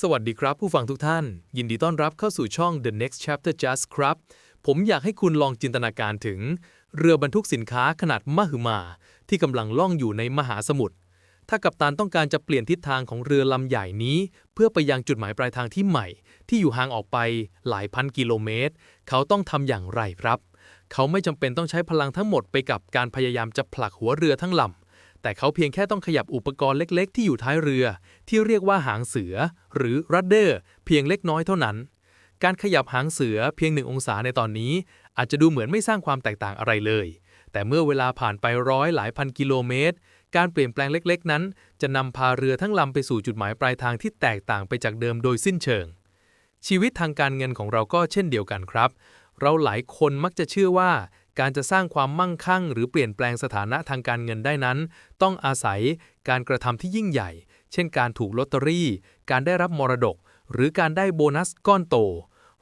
สวัสดีครับผู้ฟังทุกท่าน ยินดีต้อนรับเข้าสู่ช่อง The Next Chapter Just ครับ ผมอยากให้คุณลองจินตนาการถึง เรือบรรทุกสินค้าขนาดมหึมา ที่กำลังล่องอยู่ในมหาสมุทรถ้ากัปตันต้องการจะเปลี่ยนทิศทางของเรือลำใหญ่นี้ เพื่อไปยังจุดหมายปลายทางที่ใหม่ ที่อยู่ห่างออกไปหลายพันกิโลเมตร เขาต้องทำอย่างไรครับ เขาไม่จำเป็นต้องใช้พลังทั้งหมดไปกับการพยายามจะผลักหัวเรือทั้งลำ แต่เขาเพียงแค่ต้องขยับอุปกรณ์เล็กๆ ที่อยู่ท้ายเรือ ที่เรียกว่าหางเสือ หรือรัดเดอร์เพียงเล็กน้อยเท่านั้น การขยับหางเสือเพียงหนึ่งองศาในตอนนี้ อาจจะดูเหมือนไม่สร้างความแตกต่างอะไรเลย แต่เมื่อเวลาผ่านไปร้อยหลายพันกิโลเมตร การเปลี่ยนแปลงเล็ก ๆ นั้น จะนำพาเรือทั้งลำไปสู่จุดหมายปลายทางที่แตกต่างไปจากเดิมโดยสิ้นเชิง ชีวิตทางการเงินของเราก็เช่นเดียวกันครับ เราหลายคนมักจะเชื่อว่า การจะสร้างความมั่งคั่ง หรือเปลี่ยนแปลงสถานะทางการเงินได้นั้น ต้องอาศัยการกระทำที่ยิ่งใหญ่ เช่น การถูกลอตเตอรี่ การได้รับมรดก หรือการได้โบนัสก้อนโต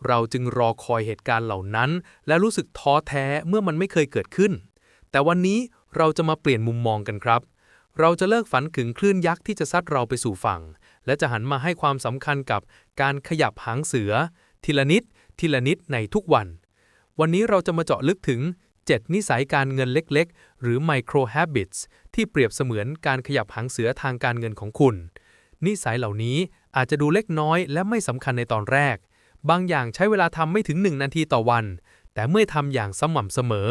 เราจึงรอคอยเหตุการณ์เหล่านั้น และรู้สึกท้อแท้เมื่อมันไม่เคยเกิดขึ้น แต่วันนี้เราจะมาเปลี่ยนมุมมองกันครับ เราจะเลิกฝันถึงคลื่นยักษ์ที่จะซัดเราไปสู่ฝั่ง และจะหันมาให้ความสำคัญกับการขยับหางเสือ ทีละนิด ทีละนิดในทุกวันวันนี้เราจะมาเจาะลึกถึง 7 นิสัยการเงินเล็กๆ หรือ micro habits ที่เปรียบเสมือนการขยับหางเสือทางการเงินของคุณ นิสัยเหล่านี้อาจจะดูเล็กน้อยและไม่สำคัญในตอนแรก บางอย่างใช้เวลาทำไม่ถึง 1 นาทีต่อวัน แต่เมื่อทำอย่างสม่ำเสมอ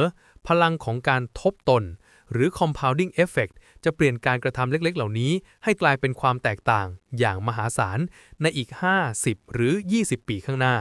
พลังของการทบตน หรือ compounding effect จะเปลี่ยนการกระทำเล็กๆ เหล่านี้ ให้กลายเป็นความแตกต่าง อย่างมหาศาลในอีก 50 หรือ 20 ปีข้างหน้า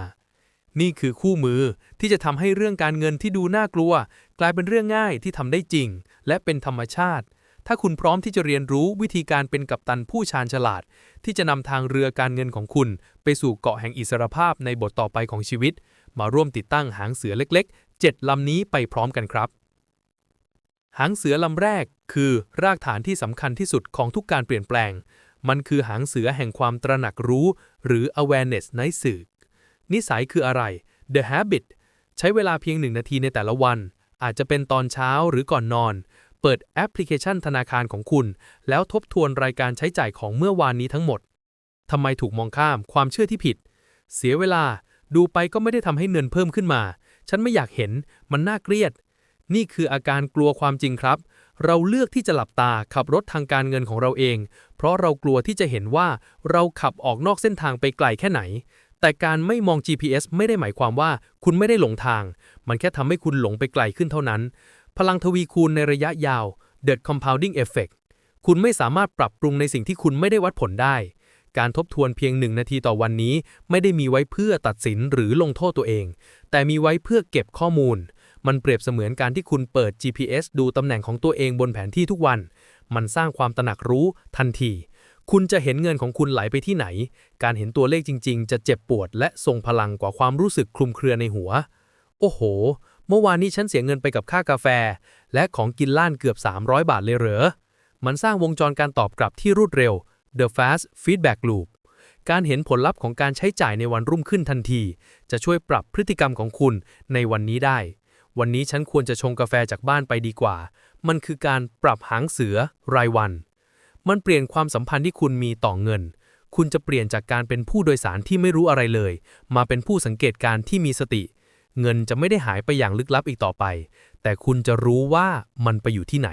นี่คือคู่มือที่จะทำให้เรื่องการเงินที่ดูน่ากลัว กลายเป็นเรื่องง่ายที่ทำได้จริง และเป็นธรรมชาติ ถ้าคุณพร้อมที่จะเรียนรู้วิธีการเป็นกัปตันผู้ชาญฉลาด ที่จะนำทางเรือการเงินของคุณ ไปสู่เกาะแห่งอิสรภาพในบทต่อไปของชีวิต มาร่วมติดตั้งหางเสือเล็กๆ 7ลำนี้ไปพร้อมกันครับ หางเสือลำแรกคือ รากฐานที่สำคัญที่สุดของทุกการเปลี่ยนแปลง มันคือหางเสือแห่งความตระหนักรู้ หรือ awareness ในสื่อ นิสัยคืออะไร The habit ใช้เวลาเพียงหนึ่งนาทีในแต่ละวัน อาจจะเป็นตอนเช้าหรือก่อนนอน เปิดแอปพลิเคชันธนาคารของคุณ แล้วทบทวนรายการใช้จ่ายของเมื่อวานนี้ทั้งหมดทำไมถูกมองข้ามความเชื่อที่ผิด เสียเวลาดูไปก็ไม่ได้ทำให้เงินเพิ่มขึ้นมา ฉันไม่อยากเห็น มันน่าเกลียด นี่คืออาการกลัวความจริงครับ เราเลือกที่จะหลับตาขับรถทางการเงินของเราเอง เพราะเรากลัวที่จะเห็นว่าเราขับออกนอกเส้นทางไปไกลแค่ไหน แต่การไม่มอง GPS ไม่ได้หมายความว่าคุณไม่ได้หลงทาง มันแค่ทำให้คุณหลงไปไกลขึ้นเท่านั้น พลังทวีคูณในระยะยาว The Compounding Effect คุณไม่สามารถปรับปรุงในสิ่งที่คุณไม่ได้วัดผลได้ การทบทวนเพียงหนึ่งนาทีต่อวันนี้ ไม่ได้มีไว้เพื่อตัดสินหรือลงโทษตัวเอง แต่มีไว้เพื่อเก็บข้อมูล มันเปรียบเสมือนการที่คุณเปิด GPS ดูตำแหน่งของตัวเองบนแผนที่ทุกวัน มันสร้างความตระหนักรู้ทันที คุณจะเห็นเงินของคุณไหลไปที่ไหน การเห็นตัวเลขจริง ๆ จะเจ็บปวด และทรงพลังกว่าความรู้สึกคลุมเครือในหัว โอ้โห เมื่อวานนี้ฉันเสียเงินไปกับค่ากาแฟ และของกินล้านเกือบ 300 บาทเลยเหรอ มันสร้างวงจรการตอบกลับที่รวดเร็ว The Fast Feedback Loop การเห็นผลลัพธ์ของการใช้จ่ายในวันรุ่งขึ้นทันที จะช่วยปรับพฤติกรรมของคุณในวันนี้ได้ วันนี้ฉันควรจะชงกาแฟจากบ้านไปดีกว่า มันคือการปรับหางเสือรายวัน มันเปลี่ยนความสัมพันธ์ที่คุณมีต่อเงิน คุณจะเปลี่ยนจากการเป็นผู้โดยสารที่ไม่รู้อะไรเลย มาเป็นผู้สังเกตการณ์ที่มีสติ เงินจะไม่ได้หายไปอย่างลึกลับอีกต่อไป แต่คุณจะรู้ว่ามันไปอยู่ที่ไหน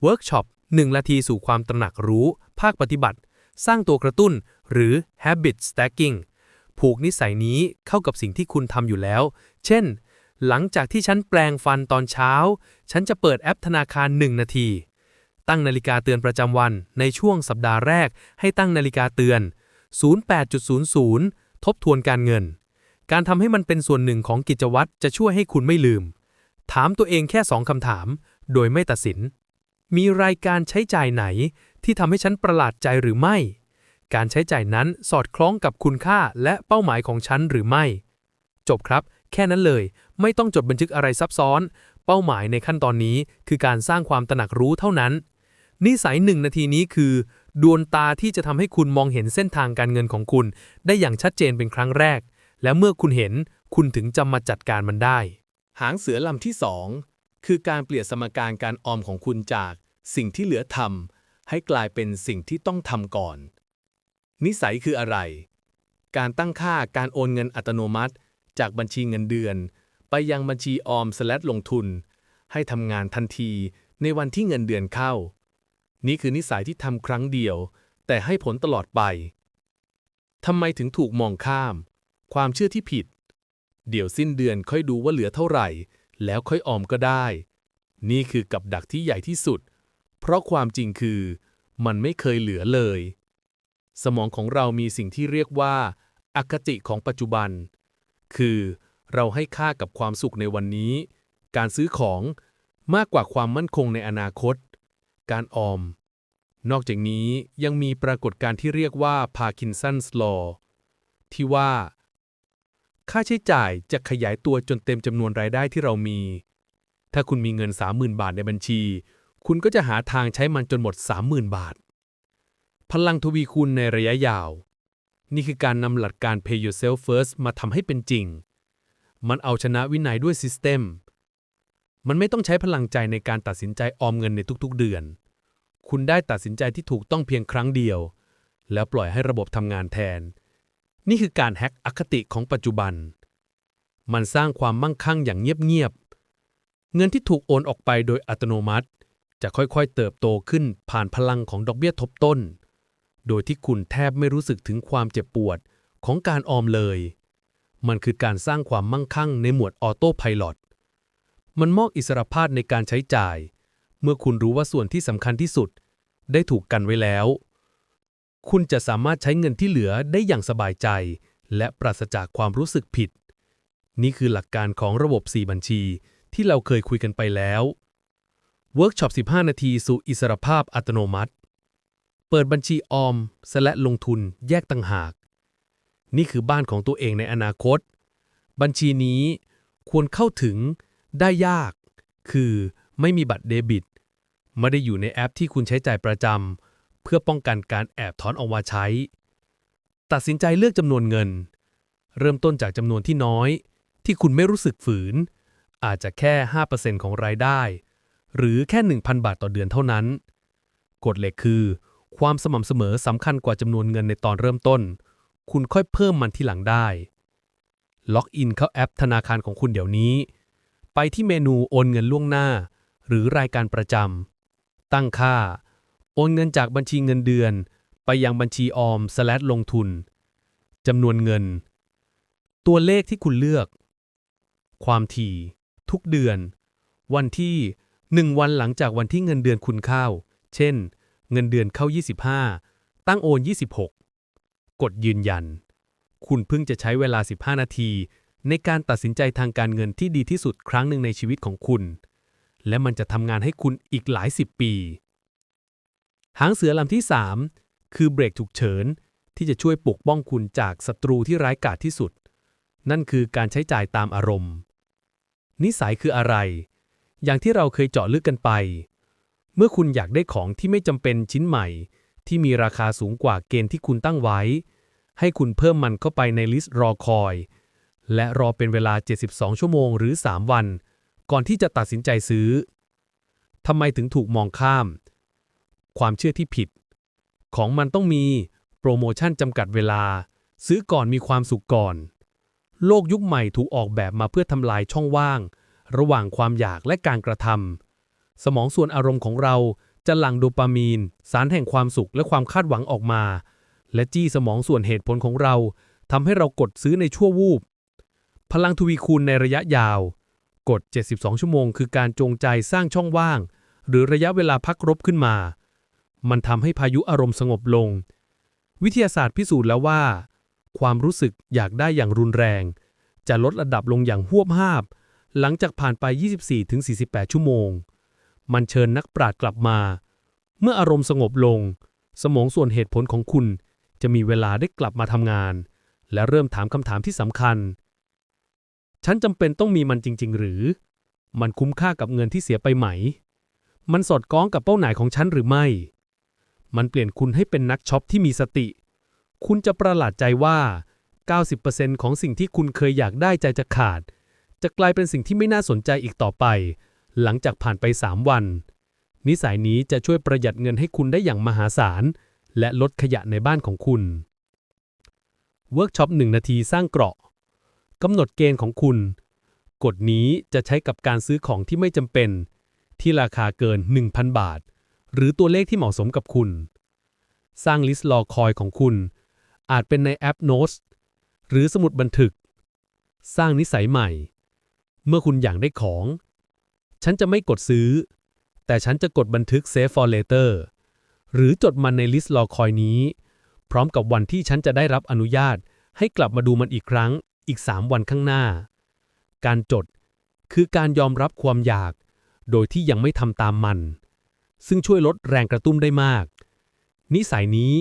เวิร์กช็อป1นาทีสู่ความตระหนักรู้ ภาคปฏิบัติ สร้างตัวกระตุ้น หรือ habit stacking ผูกนิสัยนี้เข้ากับสิ่งที่คุณทำอยู่แล้ว เช่น หลังจากที่ฉันแปลงฟันตอนเช้า ฉันจะเปิดแอปธนาคาร 1 นาที ตั้งนาฬิกาเตือนประจำวันในช่วงสัปดาห์แรกให้ตั้งนาฬิกาเตือน 08.00 ทบทวนการเงิน การทำให้มันเป็นส่วนหนึ่งของกิจวัตรจะช่วยให้คุณไม่ลืม ถามตัวเองแค่สองคำถาม โดยไม่ตัดสิน มีรายการใช้จ่ายไหนที่ทำให้ฉันประหลาดใจหรือไม่ การใช้จ่ายนั้นสอดคล้องกับคุณค่าและเป้าหมายของฉันหรือไม่ จบครับ แค่นั้นเลย ไม่ต้องจดบันทึกอะไรซับซ้อน เป้าหมายในขั้นตอนนี้คือการสร้างความตระหนักรู้เท่านั้น นิสัยหนึ่งนาทีนี้คือ ดวงตาที่จะทำให้คุณมองเห็นเส้นทางการเงินของคุณ ได้อย่างชัดเจนเป็นครั้งแรก และเมื่อคุณเห็นคุณถึงจะมาจัดการมันได้ หางเสือลำที่2คือการเปลี่ยนสมการการออมของคุณจากสิ่งที่เหลือทำให้กลายเป็นสิ่งที่ต้องทำก่อน นิสัยคืออะไร การตั้งค่าการโอนเงินอัตโนมัติ จากบัญชีเงินเดือน ไปยังบัญชีออมสลดลงทุน ให้ทำงานทันทีในวันที่เงินเดือนเข้า นี่คือนิสัยที่ทำครั้งเดียว แต่ให้ผลตลอดไปทำไมถึงถูกมองข้าม ความเชื่อที่ผิด เดี๋ยวสิ้นเดือนค่อยดูว่าเหลือเท่าไหร่ แล้วค่อยออมก็ได้ นี่คือกับดักที่ใหญ่ที่สุด เพราะความจริงคือ มันไม่เคยเหลือเลย สมองของเรามีสิ่งที่เรียกว่าอคติของปัจจุบัน คือเราให้ค่ากับความสุขในวันนี้ การซื้อของมากกว่าความมั่นคงในอนาคต การออม นอกจากนี้ยังมีปรากฏการณ์ที่เรียกว่า Parkinson's Law ที่ว่า ค่าใช้จ่ายจะขยายตัวจนเต็มจำนวนรายได้ที่เรามี ถ้าคุณมีเงิน 30,000 บาทในบัญชี คุณก็จะหาทางใช้มันจนหมด 30,000 บาท พลังทวีคูณในระยะยาว นี่คือการนำหลักการ pay yourself first มาทำให้เป็นจริง มันเอาชนะวินัยด้วย System มันไม่ต้องใช้พลังใจในการตัดสินใจออมเงินในทุกๆ เดือน คุณได้ตัดสินใจที่ถูกต้องเพียงครั้งเดียว แล้วปล่อยให้ระบบทำงานแทน นี่คือการแฮกอคติของปัจจุบัน มันสร้างความมั่งคั่งอย่างเงียบๆ เงินที่ถูกโอนออกไปโดยอัตโนมัติ จะค่อยๆ เติบโตขึ้นผ่านพลังของดอกเบี้ยทบต้น โดยที่คุณแทบไม่รู้สึกถึงความเจ็บปวดของการออมเลย มันคือการสร้างความมั่งคั่งในหมวดออโต้ไพลอต มันมอบอิสรภาพในการใช้จ่าย เมื่อคุณรู้ว่าส่วนที่สำคัญที่สุด ได้ถูกกันไว้แล้ว คุณจะสามารถใช้เงินที่เหลือได้อย่างสบายใจ และปราศจากความรู้สึกผิด นี่คือหลักการของระบบ 4 บัญชี ที่เราเคยคุยกันไปแล้วเวิร์กช็อป 15 นาทีสู่อิสรภาพอัตโนมัติ เปิดบัญชีออมและลงทุนแยกต่างหาก นี่คือบ้านของตัวเองในอนาคต บัญชีนี้ควรเข้าถึง ได้ยาก คือไม่มีบัตรเดบิต ไม่ได้อยู่ในแอปที่คุณใช้จ่ายประจำ เพื่อป้องกันการแอบถอนออกมาใช้ ตัดสินใจเลือกจำนวนเงิน เริ่มต้นจากจำนวนที่น้อย ที่คุณไม่รู้สึกฝืน อาจจะแค่ 5%ของรายได้ หรือแค่ 1,000 บาทต่อเดือนเท่านั้น กฎเหล็กคือ ความสม่ำเสมอสำคัญกว่าจำนวนเงินในตอนเริ่มต้น คุณค่อยเพิ่มมันที่หลังได้ ล็อกอินเข้าแอปธนาคารของคุณเดี๋ยวนี้ ไปที่เมนูโอนเงินล่วงหน้า หรือรายการประจำ ตั้งค่า โอนเงินจากบัญชีเงินเดือน ไปยังบัญชีออมสแลดลงทุน จำนวนเงิน ตัวเลขที่คุณเลือก ความถี่ ทุกเดือน วันที่ 1 วันหลังจากวันที่เงินเดือนคุณเข้า เช่น เงินเดือนเข้า 25 ตั้งโอน 26 กดยืนยัน คุณเพิ่งจะใช้เวลา 15 นาที ในการตัดสินใจทางการเงินที่ดีที่สุดครั้งหนึ่งในชีวิตของคุณ และมันจะทำงานให้คุณอีกหลายสิบปี หางเสือลำที่ 3 คือเบรกฉุกเฉินที่จะช่วยปกป้องคุณจากศัตรูที่ร้ายกาจที่สุด นั่นคือการใช้จ่ายตามอารมณ์ นิสัยคืออะไร อย่างที่เราเคยเจาะลึกกันไป เมื่อคุณอยากได้ของที่ไม่จำเป็นชิ้นใหม่ ที่มีราคาสูงกว่าเกณฑ์ที่คุณตั้งไว้ ให้คุณเพิ่มมันเข้าไปในลิสต์รอคอย และรอเป็นเวลา 72 ชั่วโมงหรือ 3 วัน ก่อนที่จะตัดสินใจซื้อ ทำไมถึงถูกมองข้าม ความเชื่อที่ผิด ของมันต้องมีโปรโมชั่นจำกัดเวลา ซื้อก่อนมีความสุขก่อน โลกยุคใหม่ถูกออกแบบมาเพื่อทำลายช่องว่าง ระหว่างความอยากและการกระทำสมองส่วนอารมณ์ของเราจะหลั่งโดปามีน สารแห่งความสุขและความคาดหวังออกมา และจี้สมองส่วนเหตุผลของเราทำให้เรากดซื้อในชั่ววูบ พลังทวีคูณในระยะยาวกด72 ชั่วโมง คือการจงใจสร้างช่องว่าง หรือระยะเวลาพักรบขึ้นมา มันทำให้พายุอารมณ์สงบลง วิทยาศาสตร์พิสูจน์แล้วว่า ความรู้สึกอยากได้อย่างรุนแรง จะลดระดับลงอย่างหวบห้าบ หลังจากผ่านไป 24-48 ชั่วโมง มันเชิญนักปราชญ์กลับมา เมื่ออารมณ์สงบลง สมองส่วนเหตุผลของคุณ จะมีเวลาได้กลับมาทำงาน และเริ่มถามคำถามที่สำคัญ ฉันจำเป็นต้องมีมันจริง ๆ หรือ มันคุ้มค่ากับเงินที่เสียไปไหม มันสอดคล้องกับเป้าหมายของฉันหรือไม่ มันเปลี่ยนคุณให้เป็นนักช็อปที่มีสติ คุณจะประหลาดใจว่า 90%ของสิ่งที่คุณเคยอยากได้ใจจะขาด จะกลายเป็นสิ่งที่ไม่น่าสนใจอีกต่อไป หลังจากผ่านไป 3 วัน นิสัยนี้จะช่วยประหยัดเงินให้คุณได้อย่างมหาศาล และลดขยะในบ้านของคุณ เวิร์กช็อป1นาทีสร้างเกราะ กำหนดเกณฑ์ของคุณ กฎนี้จะใช้กับการซื้อของที่ไม่จำเป็น ที่ราคาเกิน 1,000 บาท หรือตัวเลขที่เหมาะสมกับคุณ สร้างลิสต์รอคอยของคุณ อาจเป็นในแอป Notes หรือสมุดบันทึก สร้างนิสัยใหม่ เมื่อคุณอยากได้ของ ฉันจะไม่กดซื้อ แต่ฉันจะกดบันทึก Save for later หรือจดมันในลิสต์รอคอยนี้ พร้อมกับวันที่ฉันจะได้รับอนุญาตให้กลับมาดูมันอีกครั้ง อีก 3 วันข้างหน้า การจดคือการยอมรับความอยาก โดยที่ยังไม่ทำตามมัน ซึ่งช่วยลดแรงกระตุ้นได้มาก นิสัยนี้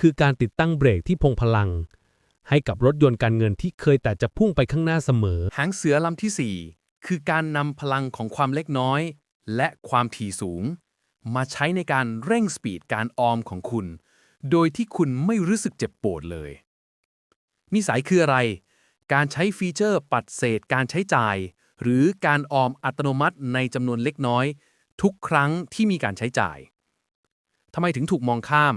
คือการติดตั้งเบรกที่พงพลัง ให้กับรถยนต์การเงินที่เคยแต่จะพุ่งไปข้างหน้าเสมอ หางเสือลำที่ 4 คือการนำพลังของความเล็กน้อย และความถี่สูง มาใช้ในการเร่งสปีดการออมของคุณ โดยที่คุณไม่รู้สึกเจ็บปวดเลย นิสัยคืออะไร การใช้ฟีเจอร์ปัดเศษการใช้จ่าย หรือการออมอัตโนมัติในจำนวนเล็กน้อย ทุกครั้งที่มีการใช้จ่ายทำไมถึงถูกมองข้าม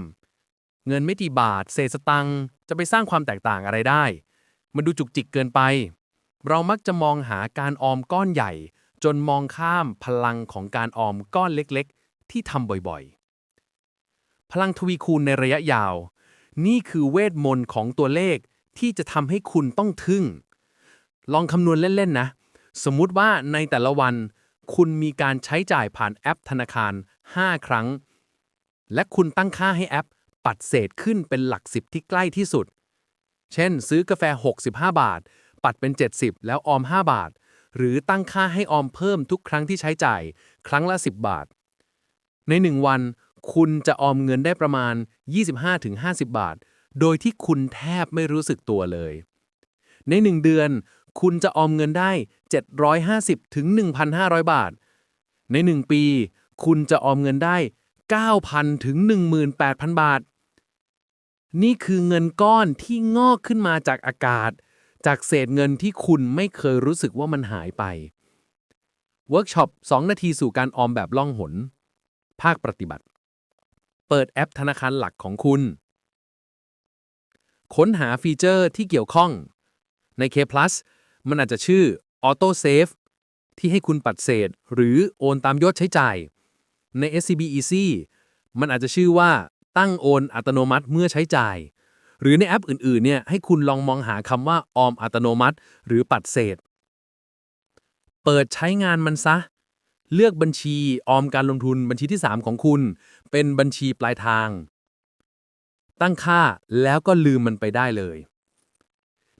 เงินไม่กี่บาท เศษสตังค์จะไปสร้างความแตกต่างอะไรได้ มันดูจุกจิกเกินไป เรามักจะมองหาการออมก้อนใหญ่ จนมองข้ามพลังของการออมก้อนเล็กๆ ที่ทำบ่อยๆ พลังทวีคูณในระยะยาว นี่คือเวทมนต์ของตัวเลข ที่จะทำให้คุณต้องทึ่ง ลองคำนวณเล่นๆนะ สมมุติว่าในแต่ละวัน คุณมีการใช้จ่ายผ่านแอปธนาคาร 5 ครั้ง และคุณตั้งค่าให้แอป ปัดเศษขึ้นเป็นหลักสิบที่ใกล้ที่สุด เช่น ซื้อกาแฟ 65 บาท ปัดเป็น 70 แล้วออม 5 บาท หรือตั้งค่าให้ออมเพิ่มทุกครั้งที่ใช้จ่าย ครั้งละ 10 บาท ใน 1 วันคุณจะออมเงินได้ประมาณ 25-50 บาท โดยที่คุณแทบไม่รู้สึกตัวเลย ใน 1 เดือน คุณจะออมเงินได้ 750-1,500 บาท ใน 1 ปี คุณจะออมเงินได้ 9,000ถึง18,000 บาท นี่คือเงินก้อนที่งอกขึ้นมาจากอากาศ จากเศษเงินที่คุณไม่เคยรู้สึกว่ามันหายไปเวิร์กช็อป 2 นาทีสู่การออมแบบล่องหน ภาคปฏิบัติ เปิดแอปธนาคารหลักของคุณ ค้นหาฟีเจอร์ที่เกี่ยวข้อง ใน K Plus มันอาจจะชื่อ Auto Save ที่ให้คุณปัดเศษ หรือโอนตามยอดใช้จ่าย ใน SCB Easy มันอาจจะชื่อว่าตั้งโอนอัตโนมัติเมื่อใช้จ่าย หรือในแอปอื่น ๆ เนี่ยให้คุณลองมองหาคำว่าออมอัตโนมัติ หรือปัดเศษ เปิดใช้งานมันซะ เลือกบัญชีออมการลงทุนบัญชีที่ 3 ของคุณ เป็นบัญชีปลายทาง ตั้งค่าแล้วก็ลืมมันไปได้เลย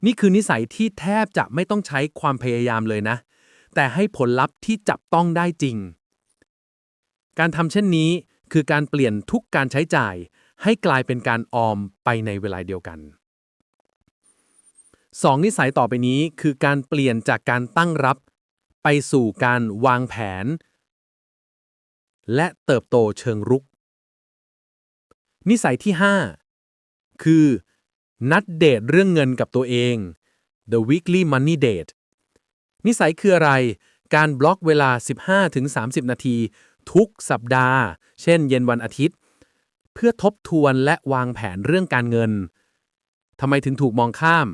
นี่คือนิสัยที่แทบจะไม่ต้องใช้ความพยายามเลยนะ แต่ให้ผลลัพธ์ที่จับต้องได้จริง การทำเช่นนี้คือการเปลี่ยนทุกการใช้จ่าย ให้กลายเป็นการออมไปในเวลาเดียวกันสองนิสัยต่อไปนี้คือการเปลี่ยนจากการตั้งรับ ไปสู่การวางแผน และเติบโตเชิงรุก นิสัยที่5 คือ นัดเดทเรื่องเงินกับตัวเอง The Weekly Money Date นิสัยคืออะไร การบล็อกเวลา 15-30 นาที ทุกสัปดาห์ เช่นเย็นวันอาทิตย์ เพื่อทบทวนและวางแผนเรื่องการเงินทำไมถึงถูกมองข้าม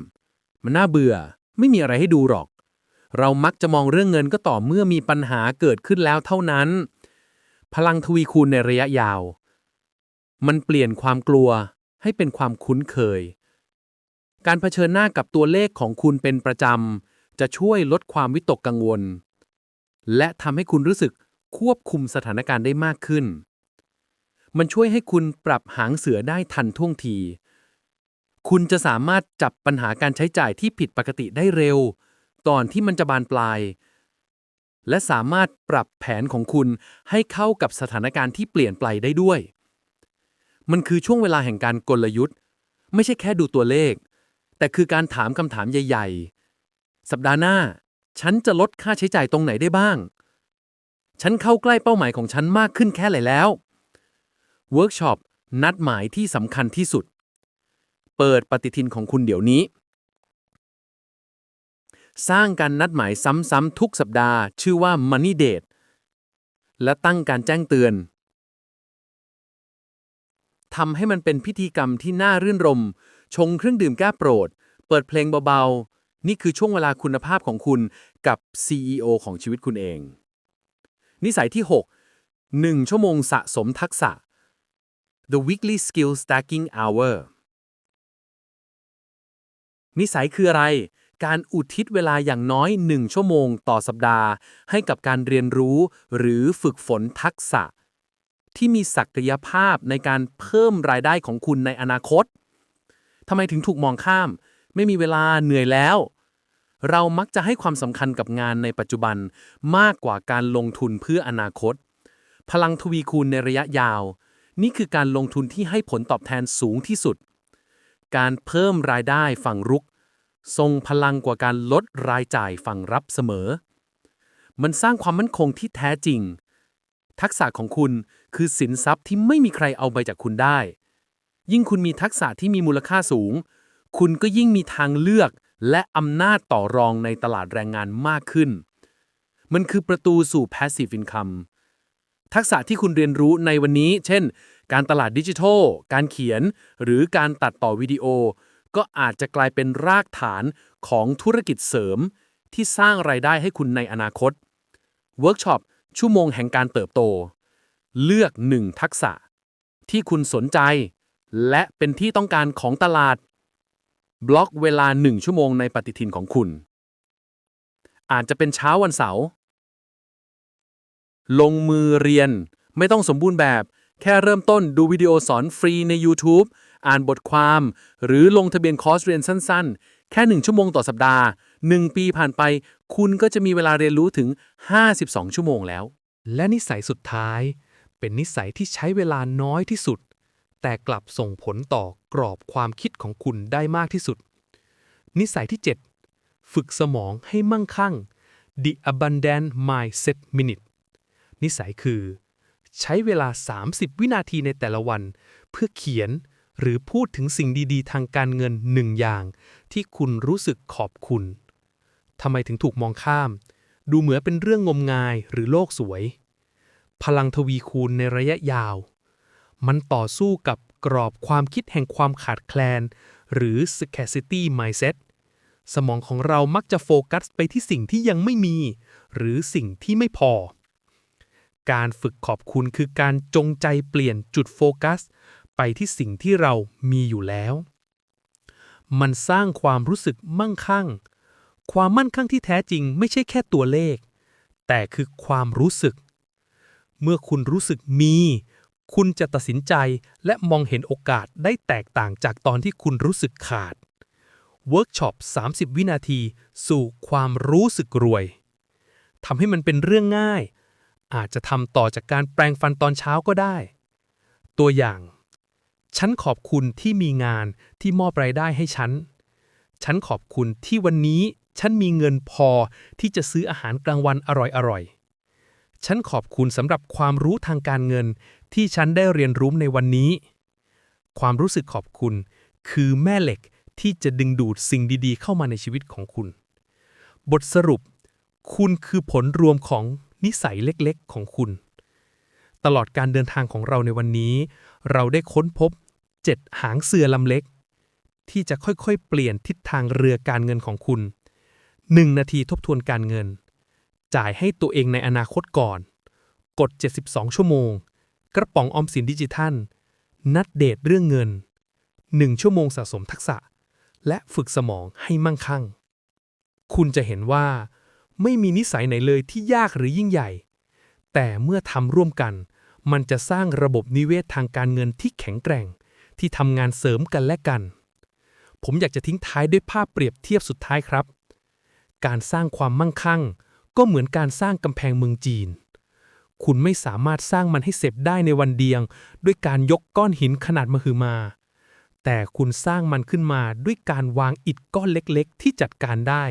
มันน่าเบื่อ ไม่มีอะไรให้ดูหรอก เรามักจะมองเรื่องเงินก็ต่อเมื่อมีปัญหาเกิดขึ้นแล้วเท่านั้น พลังทวีคูณในระยะยาว มันเปลี่ยนความกลัว ให้เป็นความคุ้นเคย การเผชิญหน้ากับตัวเลขของคุณเป็นประจำ จะช่วยลดความวิตกกังวล และทำให้คุณรู้สึกควบคุมสถานการณ์ได้มากขึ้น มันช่วยให้คุณปรับหางเสือได้ทันท่วงที คุณจะสามารถจับปัญหาการใช้จ่ายที่ผิดปกติได้เร็ว ก่อนที่มันจะบานปลาย และสามารถปรับแผนของคุณให้เข้ากับสถานการณ์ที่เปลี่ยนไปได้ด้วย มันคือช่วงเวลาแห่งการกลยุทธ์ ไม่ใช่แค่ดูตัวเลข แต่คือการถามคำถามใหญ่ ๆ สัปดาห์หน้า ฉันจะลดค่าใช้จ่ายตรงไหนได้บ้าง ฉันเข้าใกล้เป้าหมายของฉันมากขึ้นแค่ไหนแล้วเวิร์กช็อปนัดหมายที่สำคัญที่สุด เปิดปฏิทินของคุณเดี๋ยวนี้ สร้างการนัดหมายซ้ำๆทุกสัปดาห์ ชื่อว่า Money Date และตั้งการแจ้งเตือน ทำให้มันเป็นพิธีกรรมที่น่ารื่นรม ชงเครื่องดื่มแก้โปรด เปิดเพลงเบาๆ นี่คือช่วงเวลาคุณภาพของคุณกับ CEO ของชีวิตคุณเอง นิสัยที่ 6 1 ชั่วโมงสะสมทักษะ The Weekly Skill Stacking Hour นิสัยคืออะไร การอุทิศเวลาอย่างน้อย 1 ชั่วโมงต่อสัปดาห์ ให้กับการเรียนรู้หรือฝึกฝนทักษะ ที่มีศักยภาพในการเพิ่มรายได้ของคุณในอนาคตทำไมถึงถูกมองข้าม ไม่มีเวลาเหนื่อยแล้ว เรามักจะให้ความสำคัญกับงานในปัจจุบันมากกว่าการลงทุนเพื่ออนาคต พลังทวีคูณในระยะยาว นี่คือการลงทุนที่ให้ผลตอบแทนสูงที่สุด การเพิ่มรายได้ฝั่งรุก ทรงพลังกว่าการลดรายจ่ายฝั่งรับเสมอ มันสร้างความมั่นคงที่แท้จริง ทักษะของคุณ คือสินทรัพย์ที่ไม่มีใครเอาไปจากคุณได้ ยิ่งคุณมีทักษะที่มีมูลค่าสูง คุณก็ยิ่งมีทางเลือกและอำนาจต่อรองในตลาดแรงงานมากขึ้น มันคือประตูสู่ passive income ทักษะที่คุณเรียนรู้ในวันนี้ เช่น การตลาดดิจิทัล การเขียน หรือการตัดต่อวิดีโอ ก็อาจจะกลายเป็นรากฐานของธุรกิจเสริม ที่สร้างรายได้ให้คุณในอนาคต เวิร์กช็อปชั่วโมงแห่งการเติบโต เลือกหนึ่งทักษะ ที่คุณสนใจ และเป็นที่ต้องการของตลาด บล็อกเวลาหนึ่งชั่วโมงในปฏิทินของคุณ อาจจะเป็นเช้าวันเสาร์ลงมือเรียนไม่ต้องสมบูรณ์แบบ แค่เริ่มต้นดูวิดีโอสอนฟรีใน YouTube อ่านบทความ หรือลงทะเบียนคอร์สเรียนสั้น ๆ แค่ 1 ชั่วโมงต่อสัปดาห์ 1 ปีผ่านไป คุณก็จะมีเวลาเรียนรู้ถึง 52 ชั่วโมงแล้ว และนิสัยสุดท้าย เป็นนิสัยที่ใช้เวลาน้อยที่สุด แต่กลับส่งผลต่อกรอบความคิดของคุณได้มากที่สุด นิสัยที่ 7 ฝึกสมองให้มั่งคั่ง The Abundant Mindset Minute นิสัยคือ ใช้เวลา 30 วินาทีในแต่ละวัน เพื่อเขียนหรือพูดถึงสิ่งดีๆ ทางการเงินหนึ่งอย่าง ที่คุณรู้สึกขอบคุณทำไมถึงถูกมองข้าม ดูเหมือนเป็นเรื่องงมงายหรือโลกสวย พลังทวีคูณในระยะยาว มันต่อสู้กับกรอบความคิดแห่งความขาดแคลน หรือ scarcity mindset สมองของเรามักจะโฟกัสไปที่สิ่งที่ยังไม่มี หรือสิ่งที่ไม่พอ การฝึกขอบคุณคือการจงใจเปลี่ยนจุดโฟกัส ไปที่สิ่งที่เรามีอยู่แล้ว มันสร้างความรู้สึกมั่งคั่ง ความมั่นคั่งที่แท้จริงไม่ใช่แค่ตัวเลข แต่คือความรู้สึก เมื่อคุณรู้สึกมี คุณจะตัดสินใจและมองเห็นโอกาสได้แตกต่างจากตอนที่คุณรู้สึกขาดเวิร์กช็อป 30 วินาที สู่ความรู้สึกรวยทำให้มันเป็นเรื่องง่าย อาจจะทำต่อจากการแปลงฟันตอนเช้าก็ได้ ตัวอย่าง ฉันขอบคุณที่มีงานที่มอบรายได้ให้ฉัน ฉันขอบคุณที่วันนี้ฉันมีเงินพอที่จะซื้ออาหารกลางวันอร่อยๆ ฉันขอบคุณสำหรับความรู้ทางการเงินที่ฉันได้เรียนรู้ในวันนี้ ความรู้สึกขอบคุณคือแม่เหล็กที่จะดึงดูดสิ่งดีๆ เข้ามาในชีวิตของคุณ บทสรุป คุณคือผลรวมของนิสัยเล็กๆ ของคุณ ตลอดการเดินทางของเราในวันนี้ เราได้ค้นพบ 7 หางเสือลำเล็ก ที่จะค่อยๆ เปลี่ยนทิศทางเรือการเงินของคุณ 1 นาทีทบทวนการเงิน จ่ายให้ตัวเองในอนาคตก่อน กด 72 ชั่วโมง กระป๋องออมสินดิจิทัล นัดเดทเรื่องเงิน 1 ชั่วโมงสะสมทักษะ และฝึกสมองให้มั่งคั่ง คุณจะเห็นว่า ไม่มีนิสัยไหนเลยที่ยากหรือยิ่งใหญ่ แต่เมื่อทำร่วมกัน มันจะสร้างระบบนิเวศทางการเงินที่แข็งแกร่ง ที่ทำงานเสริมกันและกัน ผมอยากจะทิ้งท้ายด้วยภาพเปรียบเทียบสุดท้ายครับ การสร้างความมั่งคั่ง ก็เหมือนการสร้างกำแพงเมืองจีน คุณไม่สามารถสร้างมันให้เสร็จได้ในวันเดียวด้วยการยกก้อนหินขนาดมหึมา แต่คุณสร้างมันขึ้นมาด้วยการวางอิฐก้อนเล็กๆ ที่จัดการได้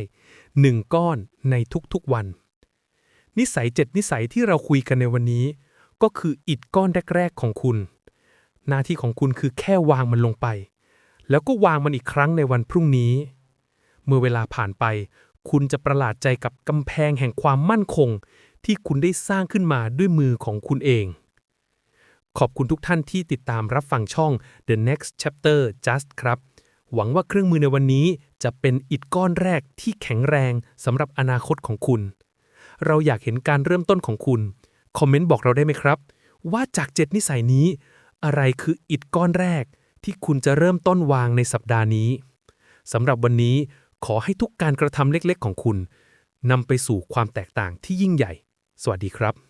หนึ่งก้อนในทุกๆวัน นิสัยเจ็ดนิสัยที่เราคุยกันในวันนี้ ก็คืออิฐก้อนแรกๆของคุณ หน้าที่ของคุณคือแค่วางมันลงไป แล้วก็วางมันอีกครั้งในวันพรุ่งนี้ เมื่อเวลาผ่านไป คุณจะประหลาดใจกับกำแพงแห่งความมั่นคง ที่คุณได้สร้างขึ้นมาด้วยมือของคุณเอง ขอบคุณทุกท่านที่ติดตามรับฟังช่อง The Next Chapter Just ครับ หวังว่าเครื่องมือในวันนี้จะเป็นอิฐก้อนแรกที่แข็งแรงสำหรับอนาคตของคุณ เราอยากเห็นการเริ่มต้นของคุณ คอมเมนต์บอกเราได้ไหมครับ ว่าจาก7นิสัยนี้ อะไรคืออิฐก้อนแรกที่คุณจะเริ่มต้นวางในสัปดาห์นี้สำหรับวันนี้ ขอให้ทุกการกระทำเล็กๆ ของคุณนำไปสู่ความแตกต่างที่ยิ่งใหญ่ สวัสดีครับ